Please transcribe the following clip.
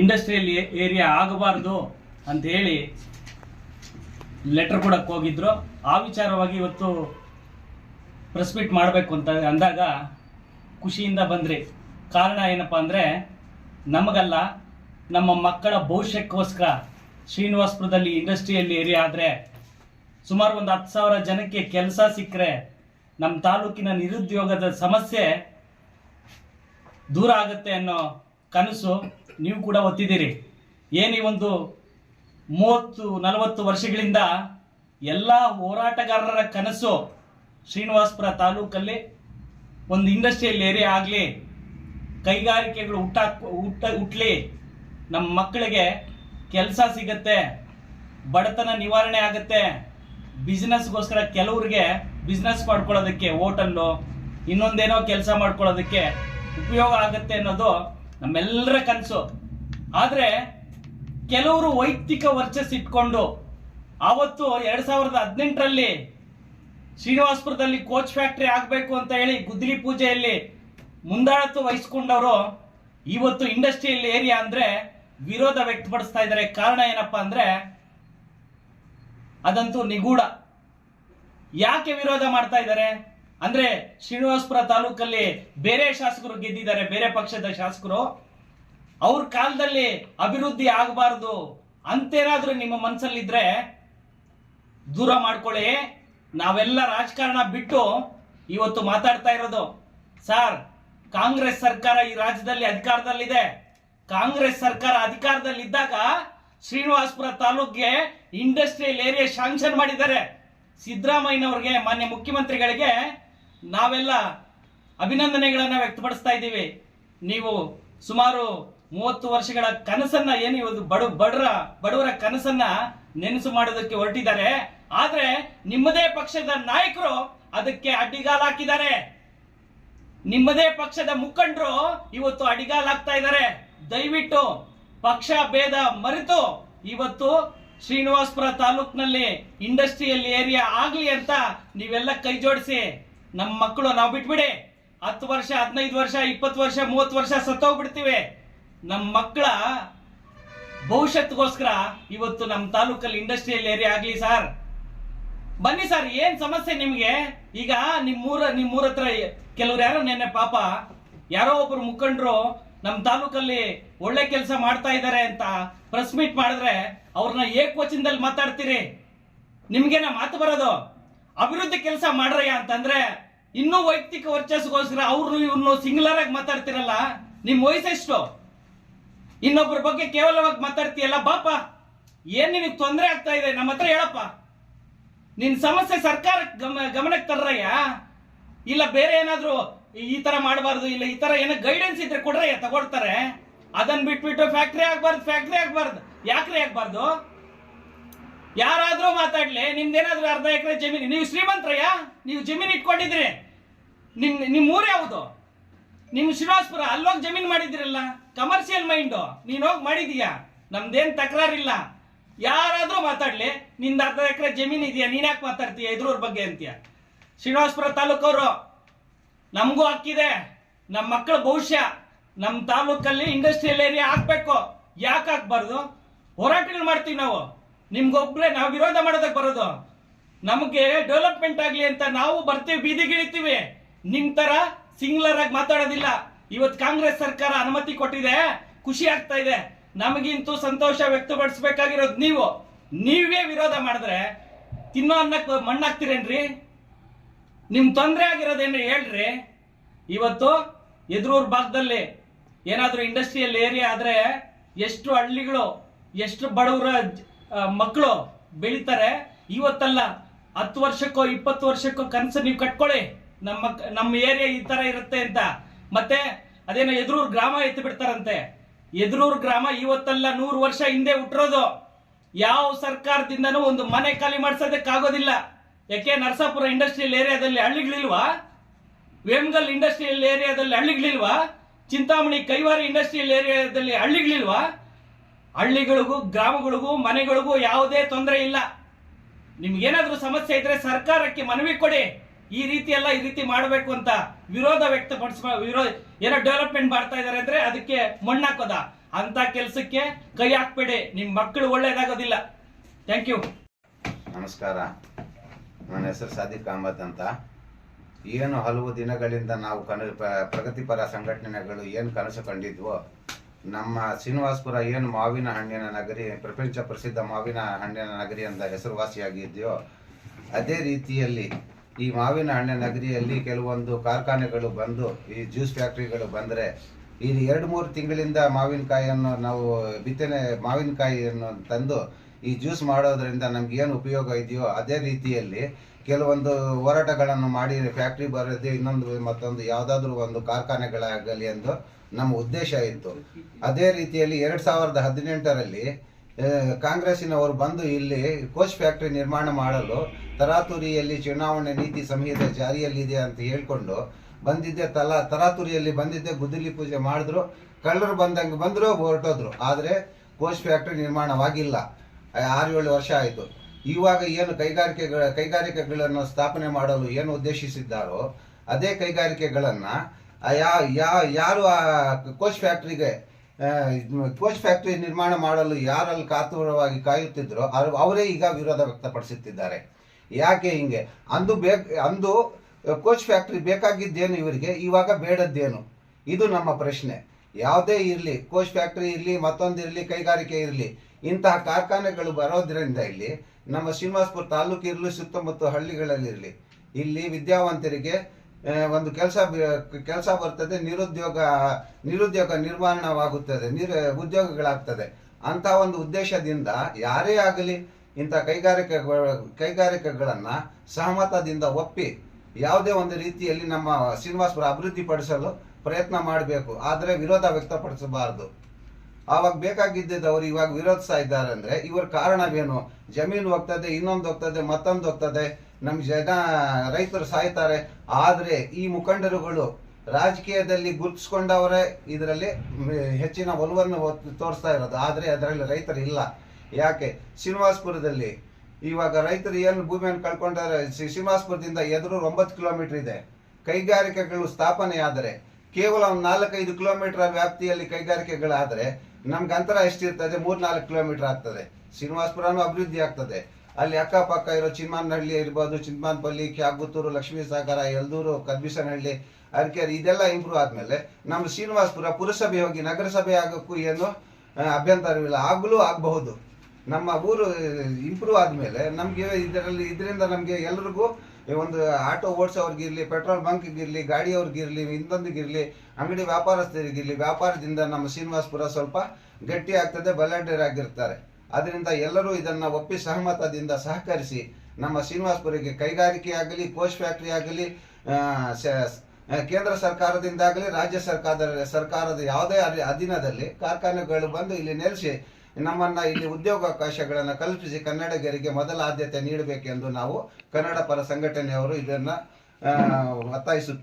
Industrial area ಆಗಬಾರ್ದು ಅಂತ ಹೇಳಿ ಲೆಟರ್ ಕೊಡಕ್ಕೆ ಹೋಗಿದ್ರು. ಆ ವಿಚಾರವಾಗಿ ಇವತ್ತು ಪ್ರೆಸ್ ಮೀಟ್ ಮಾಡಬೇಕು ಅಂತ ಅಂದಾಗ ಖುಷಿಯಿಂದ ಬಂದ್ರಿ. ಕಾರಣ ಏನಪ್ಪ ಅಂದರೆ ನಮಗಲ್ಲ, ನಮ್ಮ ಮಕ್ಕಳ ಭವಿಷ್ಯಕ್ಕೋಸ್ಕರ ಶ್ರೀನಿವಾಸಪುರದಲ್ಲಿ ಇಂಡಸ್ಟ್ರಿಯಲ್ ಏರಿಯಾ ಆದರೆ ಸುಮಾರು ಒಂದು ಹತ್ತು ಸಾವಿರ ಜನಕ್ಕೆ ಕೆಲಸ ಸಿಕ್ಕರೆ ನಮ್ಮ ತಾಲೂಕಿನ ನಿರುದ್ಯೋಗದ ಸಮಸ್ಯೆ ದೂರ ಆಗುತ್ತೆ ಅನ್ನೋ ಕನಸು ನೀವು ಕೂಡ ಒತ್ತಿದ್ದೀರಿ. ಏನು ಈ ಒಂದು ಮೂವತ್ತು, ನಲವತ್ತು ವರ್ಷಗಳಿಂದ ಎಲ್ಲ ಹೋರಾಟಗಾರರ ಕನಸು ಶ್ರೀನಿವಾಸಪುರ ತಾಲೂಕಲ್ಲಿ ಒಂದು ಇಂಡಸ್ಟ್ರಿಯಲ್ ಏರಿಯಾ ಆಗಲಿ, ಕೈಗಾರಿಕೆಗಳು ಹುಟ್ಟಾಕ್ ಹುಟ್ಟ, ಹುಟ್ಲಿ, ನಮ್ಮ ಮಕ್ಕಳಿಗೆ ಕೆಲಸ ಸಿಗತ್ತೆ, ಬಡತನ ನಿವಾರಣೆ ಆಗುತ್ತೆ, ಬಿಸ್ನೆಸ್ಗೋಸ್ಕರ ಕೆಲವ್ರಿಗೆ ಬಿಸ್ನೆಸ್ ಮಾಡ್ಕೊಳ್ಳೋದಕ್ಕೆ, ಹೋಟಲ್ಲು, ಇನ್ನೊಂದೇನೋ ಕೆಲಸ ಮಾಡ್ಕೊಳ್ಳೋದಕ್ಕೆ ಉಪಯೋಗ ಆಗುತ್ತೆ ಅನ್ನೋದು ನಮ್ಮೆಲ್ಲರ ಕನಸು. ಆದರೆ ಕೆಲವರು ವೈಯಕ್ತಿಕ ವರ್ಚಸ್ ಇಟ್ಕೊಂಡು ಆವತ್ತು ಎರಡು ಸಾವಿರದ ಹದಿನೆಂಟರಲ್ಲಿ ಶ್ರೀನಿವಾಸಪುರದಲ್ಲಿ ಕೋಚ್ ಫ್ಯಾಕ್ಟ್ರಿ ಆಗಬೇಕು ಅಂತ ಹೇಳಿ ಗುದ್ದಲಿ ಪೂಜೆಯಲ್ಲಿ ಮುಂದಾಳತ್ವ ವಹಿಸ್ಕೊಂಡವರು ಇವತ್ತು ಇಂಡಸ್ಟ್ರಿಯಲ್ ಏರಿಯಾ ಅಂದ್ರೆ ವಿರೋಧ ವ್ಯಕ್ತಪಡಿಸ್ತಾ ಇದ್ದಾರೆ. ಕಾರಣ ಏನಪ್ಪಾ ಅಂದ್ರೆ ಅದಂತೂ ನಿಗೂಢ. ಯಾಕೆ ವಿರೋಧ ಮಾಡ್ತಾ ಇದ್ದಾರೆ? ಅಂದ್ರೆ ಶ್ರೀನಿವಾಸಪುರ ತಾಲೂಕಲ್ಲಿ ಬೇರೆ ಶಾಸಕರು ಗೆದ್ದಿದ್ದಾರೆ, ಬೇರೆ ಪಕ್ಷದ ಶಾಸಕರು. ಅವ್ರ ಕಾಲದಲ್ಲಿ ಅಭಿವೃದ್ಧಿ ಆಗಬಾರ್ದು ಅಂತೇನಾದ್ರೂ ನಿಮ್ಮ ಮನಸ್ಸಲ್ಲಿದ್ರೆ ದೂರ ಮಾಡ್ಕೊಳ್ಳಿ. ನಾವೆಲ್ಲ ರಾಜಕಾರಣ ಬಿಟ್ಟು ಇವತ್ತು ಮಾತಾಡ್ತಾ ಇರೋದು. ಸರ್, ಕಾಂಗ್ರೆಸ್ ಸರ್ಕಾರ ಈ ರಾಜ್ಯದಲ್ಲಿ ಅಧಿಕಾರದಲ್ಲಿದೆ. ಕಾಂಗ್ರೆಸ್ ಸರ್ಕಾರ ಅಧಿಕಾರದಲ್ಲಿದ್ದಾಗ ಶ್ರೀನಿವಾಸಪುರ ತಾಲೂಕ್ಗೆ ಇಂಡಸ್ಟ್ರಿಯಲ್ ಏರಿಯಾ ಶಾಂಕ್ಷನ್ ಮಾಡಿದ್ದಾರೆ. ಸಿದ್ದರಾಮಯ್ಯನವ್ರಿಗೆ, ಮಾನ್ಯ ಮುಖ್ಯಮಂತ್ರಿಗಳಿಗೆ ನಾವೆಲ್ಲ ಅಭಿನಂದನೆಗಳನ್ನು ವ್ಯಕ್ತಪಡಿಸ್ತಾ ಇದ್ದೀವಿ. ನೀವು ಸುಮಾರು ಮೂವತ್ತು ವರ್ಷಗಳ ಕನಸನ್ನ ಏನು ಇವತ್ತು ಬಡ ಬಡರ, ಬಡವರ ಕನಸನ್ನ ನೆನಸು ಮಾಡೋದಕ್ಕೆ ಹೊರಟಿದ್ದಾರೆ. ಆದ್ರೆ ನಿಮ್ಮದೇ ಪಕ್ಷದ ನಾಯಕರು ಅದಕ್ಕೆ ಅಡ್ಡಿಗಾಲ ಹಾಕಿದ್ದಾರೆ. ನಿಮ್ಮದೇ ಪಕ್ಷದ ಮುಖಂಡರು ಇವತ್ತು ಅಡಿಗಾಲ್ ಹಾಕ್ತಾ ಇದ್ದಾರೆ. ದಯವಿಟ್ಟು ಪಕ್ಷ ಭೇದ ಮರೆತು ಇವತ್ತು ಶ್ರೀನಿವಾಸಪುರ ತಾಲೂಕಿನಲ್ಲಿ ಇಂಡಸ್ಟ್ರಿಯಲ್ ಏರಿಯಾ ಆಗ್ಲಿ ಅಂತ ನೀವೆಲ್ಲ ಕೈ ಜೋಡಿಸಿ ನಮ್ಮ ಮಕ್ಕಳು ನಾವು ಬಿಟ್ಬಿಡಿ. ಹತ್ತು ವರ್ಷ, ಹದಿನೈದು ವರ್ಷ, ಇಪ್ಪತ್ತು ವರ್ಷ, ಮೂವತ್ತು ವರ್ಷ ಸತ್ತೋಗ್ಬಿಡ್ತೀವಿ. ನಮ್ಮ ಮಕ್ಕಳ ಭವಿಷ್ಯತ್ಗೋಸ್ಕರ ಇವತ್ತು ನಮ್ಮ ತಾಲೂಕಲ್ಲಿ ಇಂಡಸ್ಟ್ರಿಯಲ್ ಏರಿಯಾ ಆಗ್ಲಿ ಸರ್. ಬನ್ನಿ ಸರ್, ಏನ್ ಸಮಸ್ಯೆ ನಿಮಗೆ? ಈಗ ನಿಮ್ಮೂರ ನಿಮ್ಮೂರ ಹತ್ರ ಕೆಲವ್ರು ಯಾರೋ ನೆನ್ನೆ ಪಾಪ ಯಾರೋ ಒಬ್ರು ಮುಖಂಡರು ನಮ್ಮ ತಾಲೂಕಲ್ಲಿ ಒಳ್ಳೆ ಕೆಲಸ ಮಾಡ್ತಾ ಇದ್ದಾರೆ ಅಂತ ಪ್ರೆಸ್ ಮೀಟ್ ಮಾಡಿದ್ರೆ ಅವ್ರನ್ನ ಏಕವಚನದಲ್ಲಿ ಮಾತಾಡ್ತೀರಿ. ನಿಮ್ಗೇನ ಮಾತು ಬರೋದು? ಅಭಿವೃದ್ಧಿ ಕೆಲಸ ಮಾಡ್ರಯ್ಯ ಅಂತಂದ್ರೆ ಇನ್ನೂ ವೈಯಕ್ತಿಕ ವರ್ಚಸ್ಗೋಸ್ಕರ ಅವ್ರು ಇವ್ರನ್ನು ಸಿಂಗ್ಲರ್ ಆಗಿ ಮಾತಾಡ್ತಿರಲ್ಲ? ನಿಮ್ ವಯಸ್ಸೆಷ್ಟು ಇನ್ನೊಬ್ಬರ ಬಗ್ಗೆ ಕೇವಲವಾಗಿ ಮಾತಾಡ್ತೀಯಲ್ಲ? ಬಾಪ, ಏನ್ ನಿನಗೆ ತೊಂದರೆ ಆಗ್ತಾ ಇದೆ? ನಮ್ಮ ಹತ್ರ ಹೇಳಪ್ಪ. ನಿನ್ ಸಮಸ್ಯೆ ಸರ್ಕಾರ ಗಮ, ಗಮನಕ್ಕೆ ತರ್ರಯ್ಯ. ಇಲ್ಲ ಬೇರೆ ಏನಾದ್ರು ಈ ತರ ಮಾಡಬಾರ್ದು, ಇಲ್ಲ ಈ ತರ ಏನೋ ಗೈಡೆನ್ಸ್ ಇದ್ರೆ ಕೊಡ್ರಯ್ಯ, ತಗೊಳ್ತಾರೆ. ಅದನ್ನ ಬಿಟ್ಬಿಟ್ಟು ಫ್ಯಾಕ್ಟ್ರಿ ಆಗ್ಬಾರ್ದು ಫ್ಯಾಕ್ಟ್ರಿ ಆಗ್ಬಾರ್ದು. ಯಾಕ್ರಿ ಆಗ್ಬಾರ್ದು? ಯಾರಾದ್ರೂ ಮಾತಾಡ್ಲಿ, ನಿಮ್ದೇನಾದ್ರೂ ಅರ್ಧ ಎಕರೆ ಜಮೀನು. ನೀವು ಶ್ರೀಮಂತರಯ್ಯ? ನೀವು ಜಮೀನು ಇಟ್ಕೊಂಡಿದ್ರಿ ನಿಮ್ ನಿಮ್ಮ ಊರು ಯಾವುದು? ನಿಮ್ಮ ಶ್ರೀನಿವಾಸಪುರ ಅಲ್ಲೋಗಿ ಜಮೀನು ಮಾಡಿದಿರಲ್ಲ ಕಮರ್ಷಿಯಲ್ ಮೈಂಡ್ ನೀನು ಹೋಗಿ ಮಾಡಿದೀಯಾ? ನಮ್ದೇನ್ ತಕರಾರಿಲ್ಲ. ಯಾರಾದರೂ ಮಾತಾಡಲಿ, ನಿಂದ ಅರ್ಧ ಎಕರೆ ಜಮೀನು ಇದೆಯಾ? ನೀನು ಯಾಕೆ ಮಾತಾಡ್ತೀಯ ಎದುರವ್ರ ಬಗ್ಗೆ ಅಂತೀಯ? ಶ್ರೀನಿವಾಸ್ಪುರ ತಾಲೂಕವರು, ನಮಗೂ ಹಕ್ಕಿದೆ. ನಮ್ಮ ಮಕ್ಕಳ ಭವಿಷ್ಯ ನಮ್ಮ ತಾಲೂಕಲ್ಲಿ ಇಂಡಸ್ಟ್ರಿಯಲ್ ಏರಿಯಾ ಹಾಕ್ಬೇಕು ಯಾಕೆ ಹಾಕ್ಬಾರ್ದು ಹೋರಾಟಗಳು ಮಾಡ್ತೀವಿ ನಾವು. ನಿಮ್ಗೊಬ್ರೆ ನಾವು ವಿರೋಧ ಮಾಡೋದಕ್ಕೆ ಬರೋದು. ನಮಗೆ ಡೆವಲಪ್ಮೆಂಟ್ ಆಗಲಿ ಅಂತ ನಾವು ಬರ್ತೀವಿ ಬೀದಿಗಿಳಿತೀವಿ ನಿಮ್ ತರ ಸಿಂಗ್ಲರ್ ಆಗಿ ಮಾತಾಡೋದಿಲ್ಲ. ಇವತ್ತು ಕಾಂಗ್ರೆಸ್ ಸರ್ಕಾರ ಅನುಮತಿ ಕೊಟ್ಟಿದೆ, ಖುಷಿ ಆಗ್ತಾ ಇದೆ. ನಮಗಿಂತೂ ಸಂತೋಷ ವ್ಯಕ್ತಪಡಿಸಬೇಕಾಗಿರೋದು ನೀವು. ನೀವೇ ವಿರೋಧ ಮಾಡಿದ್ರೆ ತಿನ್ನೋ ಅನ್ನಕ್ಕೆ ಮಣ್ಣಾಗ್ತಿರೇನ್ರಿ? ನಿಮ್ ತೊಂದರೆ ಆಗಿರೋದೇನ್ರಿ ಹೇಳ್ರಿ. ಇವತ್ತು ಎದುರೂರ್ ಭಾಗದಲ್ಲಿ ಏನಾದ್ರೂ ಇಂಡಸ್ಟ್ರಿಯಲ್ ಏರಿಯಾ ಆದ್ರೆ ಎಷ್ಟು ಹಳ್ಳಿಗಳು, ಎಷ್ಟು ಬಡವರ ಮಕ್ಕಳು ಬೆಳೀತಾರೆ. ಇವತ್ತಲ್ಲ ಹತ್ತು ವರ್ಷಕ್ಕೋ ಇಪ್ಪತ್ತು ವರ್ಷಕ್ಕೋ ಕನಸು ನೀವು ಕಟ್ಕೊಳ್ಳಿ. ನಮ್ಮ ನಮ್ಮ ಏರಿಯಾ ಈ ತರ ಇರುತ್ತೆ ಅಂತ. ಮತ್ತೆ ಅದೇನೋ ಎದುರೂರ್ ಗ್ರಾಮ ಎತ್ತು ಬಿಡ್ತಾರಂತೆ. ಎದುರೂರ್ ಗ್ರಾಮ ಇವತ್ತಲ್ಲ ನೂರು ವರ್ಷ ಹಿಂದೆ ಹುಟ್ಟಿರೋದು. ಯಾವ ಸರ್ಕಾರದಿಂದನೂ ಒಂದು ಮನೆ ಖಾಲಿ ಮಾಡ್ಸೋದಕ್ಕಾಗೋದಿಲ್ಲ. ಯಾಕೆ ನರಸಾಪುರ ಇಂಡಸ್ಟ್ರಿಯಲ್ ಏರಿಯಾದಲ್ಲಿ ಹಳ್ಳಿಗಳಿಲ್ವಾ? ವೇಮಗಲ್ ಇಂಡಸ್ಟ್ರಿಯಲ್ ಏರಿಯಾದಲ್ಲಿ ಹಳ್ಳಿಗಳಿಲ್ವಾ? ಚಿಂತಾಮಣಿ ಕೈವಾರಿ ಇಂಡಸ್ಟ್ರಿಯಲ್ ಏರಿಯಾದಲ್ಲಿ ಹಳ್ಳಿಗಳಿಲ್ವಾ? ಹಳ್ಳಿಗಳಿಗೂ, ಗ್ರಾಮಗಳಿಗೂ, ಮನೆಗಳಿಗೂ ಯಾವುದೇ ತೊಂದರೆ ಇಲ್ಲ. ನಿಮ್ಗೇನಾದ್ರೂ ಸಮಸ್ಯೆ ಇದ್ರೆ ಸರ್ಕಾರಕ್ಕೆ ಮನವಿ ಕೊಡಿ. ಈ ರೀತಿ ಎಲ್ಲ ಈ ರೀತಿ ಮಾಡಬೇಕು ಅಂತ ವಿರೋಧ ವ್ಯಕ್ತಪಡಿಸ ವಿರೋಧ ಏನೋ ಡೆವಲಪ್ಮೆಂಟ್ ಮಾಡ್ತಾ ಇದಾರೆ ಅಂದ್ರೆ ಅದಕ್ಕೆ ಮಣ್ಣಾಕೋದ. ಅಂತ ಕೆಲಸಕ್ಕೆ ಕೈ ಹಾಕ್ಬೇಡಿ. ನಿಮ್ ಮಕ್ಕಳು ಒಳ್ಳೇದಾಗೋದಿಲ್ಲ. ಥ್ಯಾಂಕ್ ಯು ನಮಸ್ಕಾರ. ನನ್ನ ಹೆಸರು ಸಾದಿಕ್ ಅಹಮದ್ ಅಂತ. ಏನು ಹಲವು ದಿನಗಳಿಂದ ನಾವು ಕನ ಪ್ರಗತಿಪರ ಸಂಘಟನೆಗಳು ಏನು ಕನಸು ಕಂಡಿದ್ವೋ ನಮ್ಮ ಶ್ರೀನಿವಾಸ್ಪುರ ಏನು ಮಾವಿನ ಹಣ್ಣಿನ ನಗರಿ, ಪ್ರಪಂಚ ಪ್ರಸಿದ್ಧ ಮಾವಿನ ಹಣ್ಣಿನ ನಗರಿ ಅಂತ ಹೆಸರುವಾಸಿಯಾಗಿದೆಯೋ, ಅದೇ ರೀತಿಯಲ್ಲಿ ಈ ಮಾವಿನ ಹಣ್ಣಿನ ನಗರಿಯಲ್ಲಿ ಕೆಲವೊಂದು ಕಾರ್ಖಾನೆಗಳು ಬಂದು, ಈ ಜ್ಯೂಸ್ ಫ್ಯಾಕ್ಟ್ರಿಗಳು ಬಂದರೆ ಈ ಎರಡು ಮೂರು ತಿಂಗಳಿಂದ ಮಾವಿನಕಾಯಿಯನ್ನು ನಾವು ಬಿತ್ತನೆ, ಮಾವಿನಕಾಯಿಯನ್ನು ತಂದು ಈ ಜ್ಯೂಸ್ ಮಾಡೋದ್ರಿಂದ ನಮ್ಗೆ ಏನು ಉಪಯೋಗ ಇದೆಯೋ ಅದೇ ರೀತಿಯಲ್ಲಿ ಕೆಲವೊಂದು ಹೋರಾಟಗಳನ್ನು ಮಾಡಿ ಫ್ಯಾಕ್ಟ್ರಿ ಬರೋದು ಇನ್ನೊಂದು ಮತ್ತೊಂದು ಯಾವುದಾದ್ರೂ ಒಂದು ಕಾರ್ಖಾನೆಗಳಾಗಲಿ ಎಂದು ನಮ್ಮ ಉದ್ದೇಶ ಇತ್ತು. ಅದೇ ರೀತಿಯಲ್ಲಿ ಎರಡು ಸಾವಿರದ ಹದಿನೆಂಟರಲ್ಲಿ ಕಾಂಗ್ರೆಸ್ಸಿನವರು ಬಂದು ಇಲ್ಲಿ ಕೋಚ್ ಫ್ಯಾಕ್ಟ್ರಿ ನಿರ್ಮಾಣ ಮಾಡಲು ತರಾತುರಿಯಲ್ಲಿ ಚುನಾವಣೆ ನೀತಿ ಸಂಹಿತೆ ಜಾರಿಯಲ್ಲಿದೆ ಅಂತ ಹೇಳ್ಕೊಂಡು ಬಂದಿದ್ದೆ ತಲಾ, ತರಾತುರಿಯಲ್ಲಿ ಬಂದಿದ್ದೆ, ಗುದ್ದಲಿ ಪೂಜೆ ಮಾಡಿದ್ರು. ಕಳ್ಳರು ಬಂದಂಗೆ ಬಂದರು, ಹೊರಟೋದ್ರು. ಆದರೆ ಕೋಚ್ ಫ್ಯಾಕ್ಟ್ರಿ ನಿರ್ಮಾಣವಾಗಿಲ್ಲ. ಆರು ಏಳು ವರ್ಷ ಆಯಿತು. ಇವಾಗ ಏನು ಕೈಗಾರಿಕೆಗಳ ಕೈಗಾರಿಕೆಗಳನ್ನು ಸ್ಥಾಪನೆ ಮಾಡಲು ಏನು ಉದ್ದೇಶಿಸಿದ್ದಾರೋ ಅದೇ ಕೈಗಾರಿಕೆಗಳನ್ನು ಯಾ ಯಾ, ಯಾರು ಆ ಕೋಚ್ ಫ್ಯಾಕ್ಟ್ರಿಗೆ ಕೋಚ್ ಫ್ಯಾಕ್ಟ್ರಿ ನಿರ್ಮಾಣ ಮಾಡಲು ಯಾರಲ್ಲಿ ಕಾತುರವಾಗಿ ಕಾಯುತ್ತಿದ್ರೋ ಅವ್ರು- ಈಗ ವಿರೋಧ ವ್ಯಕ್ತಪಡಿಸುತ್ತಿದ್ದಾರೆ. ಯಾಕೆ ಹಿಂಗೆ? ಅಂದು ಬೇಕ್, ಅಂದು ಕೋಚ್ ಫ್ಯಾಕ್ಟ್ರಿ ಬೇಕಾಗಿದ್ದೇನು ಇವರಿಗೆ? ಇವಾಗ ಬೇಡದ್ದೇನು? ಇದು ನಮ್ಮ ಪ್ರಶ್ನೆ. ಯಾವುದೇ ಇರಲಿ ಕೋಚ್ ಫ್ಯಾಕ್ಟ್ರಿ ಇರಲಿ ಮತ್ತೊಂದು ಇರಲಿ ಕೈಗಾರಿಕೆ ಇರಲಿ ಇಂತಹ ಕಾರ್ಖಾನೆಗಳು ಬರೋದ್ರಿಂದ ಇಲ್ಲಿ ನಮ್ಮ ಶ್ರೀನಿವಾಸ್ಪುರ ತಾಲೂಕು ಇರಲಿ, ಸುತ್ತಮುತ್ತ ಹಳ್ಳಿಗಳಲ್ಲಿರಲಿ ಇಲ್ಲಿ ವಿದ್ಯಾವಂತರಿಗೆ ಒಂದು ಕೆಲಸ ಕೆಲಸ ಬರ್ತದೆ, ನಿರುದ್ಯೋಗ ನಿರುದ್ಯೋಗ ನಿರ್ಮಾಣವಾಗುತ್ತದೆ, ನಿರ್, ಉದ್ಯೋಗಗಳಾಗ್ತದೆ. ಅಂತ ಒಂದು ಉದ್ದೇಶದಿಂದ ಯಾರೇ ಆಗಲಿ ಇಂಥ ಕೈಗಾರಿಕೆ ಕೈಗಾರಿಕೆಗಳನ್ನು ಸಹಮತದಿಂದ ಒಪ್ಪಿ ಯಾವುದೇ ಒಂದು ರೀತಿಯಲ್ಲಿ ನಮ್ಮ ಶ್ರೀನಿವಾಸಪುರ ಅಭಿವೃದ್ಧಿಪಡಿಸಲು ಪ್ರಯತ್ನ ಮಾಡಬೇಕು. ಆದರೆ ವಿರೋಧ ವ್ಯಕ್ತಪಡಿಸಬಾರದು. ಆವಾಗ ಬೇಕಾಗಿದ್ದವರು ಇವಾಗ ವಿರೋಧಿಸ್ತಾ ಇದ್ದಾರೆ ಅಂದ್ರೆ ಇವ್ರ ಕಾರಣವೇನು? ಜಮೀನು ಹೋಗ್ತದೆ, ಇನ್ನೊಂದು ಹೋಗ್ತದೆ, ಮತ್ತೊಂದು ಹೋಗ್ತದೆ. ನಮ್ಮ ಜನ ರೈತರು ಸಾಯ್ತಾರೆ. ಆದ್ರೆ ಈ ಮುಖಂಡರುಗಳು ರಾಜಕೀಯದಲ್ಲಿ ಗುರುತಿಸ್ಕೊಂಡವರೇ, ಇದರಲ್ಲಿ ಹೆಚ್ಚಿನ ಒಲವನ್ನು ತೋರಿಸ್ತಾ ಇರೋದು. ಆದ್ರೆ ಅದರಲ್ಲಿ ರೈತರು ಇಲ್ಲ. ಯಾಕೆ? ಶ್ರೀನಿವಾಸ್ಪುರದಲ್ಲಿ ಇವಾಗ ರೈತರು ಏನು ಭೂಮಿಯನ್ನು ಕಳ್ಕೊಂಡಾರೆ? ಶ್ರೀ- ಶ್ರೀನಿವಾಸ್ಪುರದಿಂದ ಎದುರು ಒಂಬತ್ತು ಕಿಲೋಮೀಟರ್ ಇದೆ. ಕೈಗಾರಿಕೆಗಳು ಸ್ಥಾಪನೆ ಆದರೆ ಕೇವಲ ಒಂದು ನಾಲ್ಕೈದು ಕಿಲೋಮೀಟರ್ ವ್ಯಾಪ್ತಿಯಲ್ಲಿ ಕೈಗಾರಿಕೆಗಳಾದರೆ ನಮ್ಗೆ ಅಂತರ ಎಷ್ಟಿರ್ತದೆ? ಮೂರ್ ನಾಲ್ಕು ಕಿಲೋಮೀಟರ್ ಆಗ್ತದೆ. ಶ್ರೀನಿವಾಸಪುರನೂ ಅಭಿವೃದ್ಧಿ ಆಗ್ತದೆ. ಅಲ್ಲಿ ಅಕ್ಕಪಕ್ಕ ಇರೋ ಚಿನ್ಮಾನಹಳ್ಳಿ ಇರ್ಬೋದು, ಚಿನ್ಮಾನಪಲ್ಲಿ ಕ್ಯಾಗುತ್ತೂರು ಲಕ್ಷ್ಮೀ ಸಾಗರ ಯಲ್ದೂರು ಕದ್ಬಿಸನಹಳ್ಳಿ ಅರಕೆರೆ, ಇದೆಲ್ಲ ಇಂಪ್ರೂವ್ ಆದಮೇಲೆ ನಮ್ಮ ಶ್ರೀನಿವಾಸಪುರ ಪುರಸಭೆ ಹೋಗಿ ನಗರಸಭೆ ಆಗೋಕ್ಕೂ ಏನು ಅಭ್ಯಂತರವಿಲ್ಲ. ಆಗಲೂ ಆಗಬಹುದು. ನಮ್ಮ ಊರು ಇಂಪ್ರೂವ್ ಆದಮೇಲೆ ನಮಗೆ ಇದರಲ್ಲಿ, ಇದರಿಂದ ನಮಗೆ ಎಲ್ರಿಗೂ ಒಂದು ಆಟೋ ಓಡಿಸೋರಿಗಿರ್ಲಿ, ಪೆಟ್ರೋಲ್ ಬಂಕ್ಗಿರ್ಲಿ, ಗಾಡಿಯವ್ರಿಗಿರ್ಲಿ ಇನ್ನೊಂದಿಗಿರ್ಲಿ ಅಂಗಡಿ ವ್ಯಾಪಾರಸ್ಥರಿಗಿರ್ಲಿ, ವ್ಯಾಪಾರದಿಂದ ನಮ್ಮ ಶ್ರೀನಿವಾಸಪುರ ಸ್ವಲ್ಪ ಗಟ್ಟಿ ಆಗ್ತದೆ ಬಲಾಢ್ಯರಾಗಿರ್ತಾರೆ ಅದರಿಂದ ಎಲ್ಲರೂ ಇದನ್ನು ಒಪ್ಪಿ ಸಹಮತದಿಂದ ಸಹಕರಿಸಿ ನಮ್ಮ ಶ್ರೀನಿವಾಸಪುರಿಗೆ ಕೈಗಾರಿಕೆ ಆಗಲಿ ಕೋಚ್ ಫ್ಯಾಕ್ಟ್ರಿ ಆಗಲಿ ಕೇಂದ್ರ ಸರ್ಕಾರದಿಂದಾಗಲಿ, ರಾಜ್ಯ ಸರ್ಕಾರದ ಸರ್ಕಾರದ ಯಾವುದೇ ಅಧಿ- ಅಧೀನದಲ್ಲಿ ಕಾರ್ಖಾನೆಗಳು ಬಂದು ಇಲ್ಲಿ ನೆಲೆಸಿ ನಮ್ಮನ್ನ ಇಲ್ಲಿ ಉದ್ಯೋಗಾವಕಾಶಗಳನ್ನು ಕಲ್ಪಿಸಿ ಕನ್ನಡಿಗರಿಗೆ ಮೊದಲ ಆದ್ಯತೆ ನೀಡಬೇಕೆಂದು ನಾವು ಕನ್ನಡ ಪರ ಸಂಘಟನೆಯವರು ಇದನ್ನ ಒತ್ತಾಯಿಸುತ್ತೀವಿ.